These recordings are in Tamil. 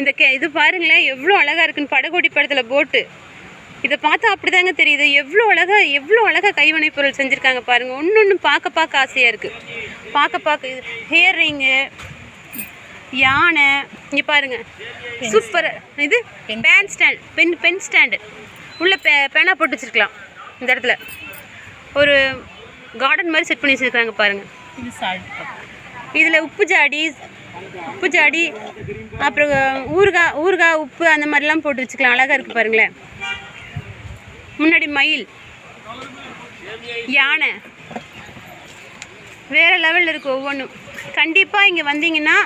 இந்த கே இது பாருங்களேன் எவ்வளோ அழகாக இருக்குன்னு படகோடி படத்தில் போட்டு. இதை பார்த்தா அப்படிதாங்க தெரியுது. எவ்வளோ அழகா எவ்வளோ அழகாக கைவினைப் பொருள் செஞ்சுருக்காங்க பாருங்கள் ஒன்று ஒன்று பார்க்க பார்க்க ஆசையாக இருக்குது பார்க்க பார்க்க இது ஹேர் ரிங்கு யானை இங்கே பாருங்க. சூப்பர் இது pen stand pen pen stand உள்ள பெ பேனா போட்டு வச்சிருக்கலாம். இந்த இடத்துல. ஒரு கார்டன் மாதிரி செட் பண்ணி வச்சிருக்காங்க பாருங்க. இது சால்ட் இதில் உப்பு ஜாடி உப்பு ஜாடி அப்புறம் ஊறுகாய் ஊறுகாய் உப்பு அந்த மாதிரிலாம் போட்டு வச்சுக்கலாம் அழகாக இருக்குது பாருங்களேன் முன்னாடி மயில் யானை வேறு லெவலில் இருக்குது ஒவ்வொன்றும் கண்டிப்பாக இங்கே வந்தீங்கன்னா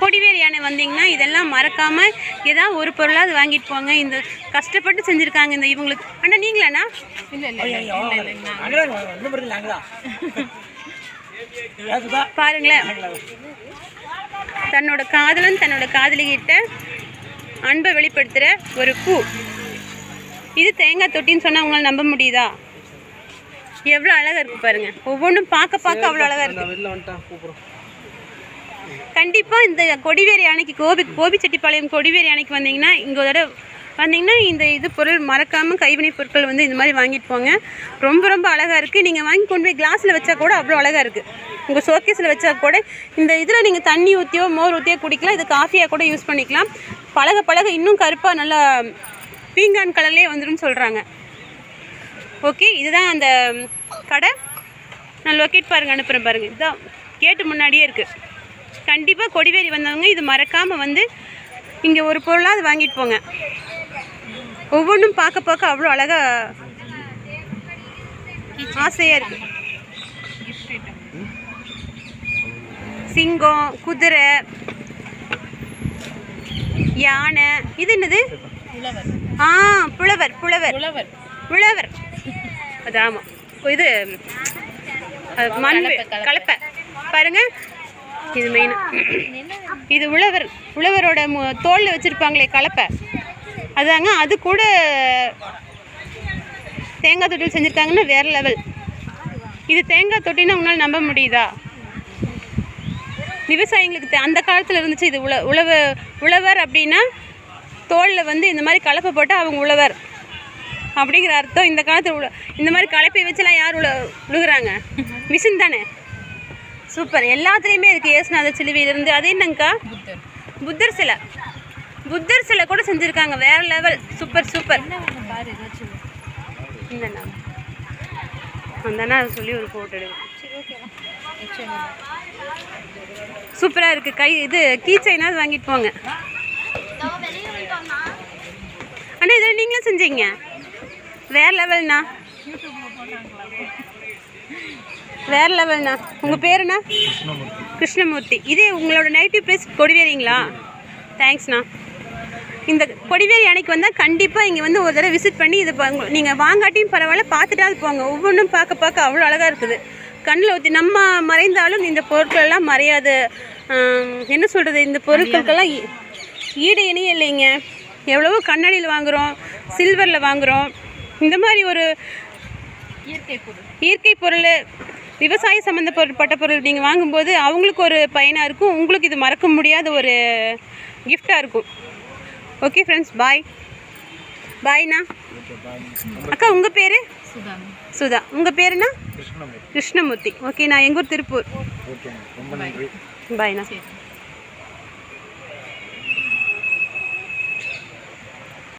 கொடிவேரி யானை வந்தீங்கன்னா இதெல்லாம் மறக்காமல் ஏதாவது ஒரு பொருளாவது வாங்கிட்டு போங்க இந்த கஷ்டப்பட்டு செஞ்சுருக்காங்க இந்த இவங்களுக்கு அண்ணா நீங்களாண்ணா இல்லை இல்லை இல்லை பாருங்களேன். தன்னோட காதலன் தன்னோட காதலிகிட்ட அன்பை வெளிப்படுத்துகிற ஒரு பூ. இது தேங்காய் தொட்டின்னு சொன்னால் உங்களால் நம்ப முடியுதா? எவ்வளோ அழகாக இருக்குது பாருங்க. ஒவ்வொன்றும் பார்க்க பார்க்க அவ்வளோ அழகாக இருக்குது கண்டிப்பாக இந்த கொடிவேரி அணைக்கு கோபி கோபிச்செட்டிப்பாளையம் கொடிவேரி அணைக்கு வந்தீங்கன்னா இங்கே ஒரு தடவை வந்தீங்கன்னா இந்த இது பொருள் மறக்காமல் கைவினைப் பொருட்கள் வந்து இந்த மாதிரி வாங்கிட்டு போங்க. ரொம்ப ரொம்ப அழகாக இருக்குது நீங்கள் வாங்கி கொண்டு போய் கிளாஸில் வச்சா கூட அவ்வளோ அழகாக இருக்குது உங்கள் ஷோகேஸில் வச்சா கூட இந்த இதில் நீங்கள் தண்ணி ஊற்றியோ மோர் ஊற்றியோ குடிக்கலாம். இது காஃபியாக கூட யூஸ் பண்ணிக்கலாம். பழக பழக இன்னும் கருப்பாக நல்லா பீங்கான் கலர்லேயே வந்துடும் சொல்கிறாங்க ஓகே இதுதான் அந்த கடை. நான் லொக்கேட் பாருங்க அனுப்புகிறேன் பாருங்கள் இதுதான் கேட்டு முன்னாடியே இருக்குது கண்டிப்பாக கொடிவேரி வந்தவங்க இது மறக்காமல் வந்து இங்கே ஒரு பொருளாக அது வாங்கிட்டு போங்க. ஒவ்வொன்றும் பார்க்க பார்க்க அவ்வளோ அழகாக ஆசையாக இருக்குது சிங்கம் குதிரை யானை இது என்னது? ஆ புலவர் புலவர். புலவர். அது ஆமாம் இது மண் கலப்பை, பாருங்க. இது மெயின் இது உழவர் உழவரோட மு- வச்சுருப்பாங்களே கலப்பை. அதாங்க அது கூட தேங்காய் தொட்டில் செஞ்சுருக்காங்கன்னா வேறு லெவல் இது தேங்காய் தொட்டின்னு உங்களால் நம்ப முடியுதா? விவசாயிங்களுக்கு அந்த காலத்தில் இருந்துச்சு இது உழ உழவ உழவர் அப்படின்னா தோலில் வந்து இந்த மாதிரி கலப்பை போட்டால் அவங்க உழவர் அப்படிங்கிற அர்த்தம். இந்த காலத்தில் உழ இந்த மாதிரி கலப்பை வச்சுலாம் யார் உழ உழுகுறாங்க? மிஷின் தானே. சூப்பர். எல்லாத்துலேயுமே இருக்குது ஏசுநாத சிலுவையிலிருந்து. அது என்னங்கக்கா புத்தர் சிலை. புத்தர் சிலை கூட செஞ்சுருக்காங்க. வேற லெவல் சூப்பர் சூப்பர் இல்லைண்ணா அந்த அண்ணா சொல்லி ஒரு ஃபோட்டோ எடுக்கும் சூப்பராக இருக்குது கை இது கீ செயினாவது வாங்கிட்டு போங்க. அண்ணா இதில் நீங்களும் செஞ்சீங்க. வேற லெவல்ண்ணா வேற லெவல்ண்ணா உங்கள் பேருண்ணா கிருஷ்ணமூர்த்தி. இது உங்களோட நெகட்டிவ் ப்ளேஸ் கொடிவேரிங்களா? தேங்க்ஸ்ண்ணா இந்த கொடிவேரி அணைக்கு வந்தால் கண்டிப்பாக இங்கே வந்து ஒரு தடவை விசிட் பண்ணி இது நீங்கள் வாங்காட்டியும் பரவாயில்ல பார்த்துட்டாவது போங்க. ஒவ்வொன்றும் பார்க்க பார்க்க அவ்வளோ அழகாக இருக்குது. கண்ணில் ஊற்றி நம்ம மறைந்தாலும் இந்த பொருட்கள் எல்லாம் மறையாது. என்ன சொல்கிறது இந்த பொருட்களுக்கெல்லாம் ஈடு இணையே இல்லைங்க. எவ்வளவோ கண்ணாடியில் வாங்குகிறோம் சில்வரில் வாங்குகிறோம் இந்த மாதிரி ஒரு இயற்கை பொருள். இயற்கை பொருள் விவசாய சம்மந்தப்பட்ட பொருள் நீங்கள் வாங்கும்போது அவங்களுக்கு ஒரு பயனாக இருக்கும். உங்களுக்கு இது மறக்க முடியாத ஒரு கிஃப்டாக இருக்கும். ஓகே ஃப்ரெண்ட்ஸ் பாய் பாய்ண்ணா அக்கா உங்கள் பேர்? சுதா. சுதா உங்கள் பேருண்ணா கிருஷ்ணமூர்த்தி. கிருஷ்ணமூர்த்தி. ஓகே நான் எங்கள் ஊர் திருப்பூர். ஓகே ரொம்ப நன்றி. பாய்ண்ணா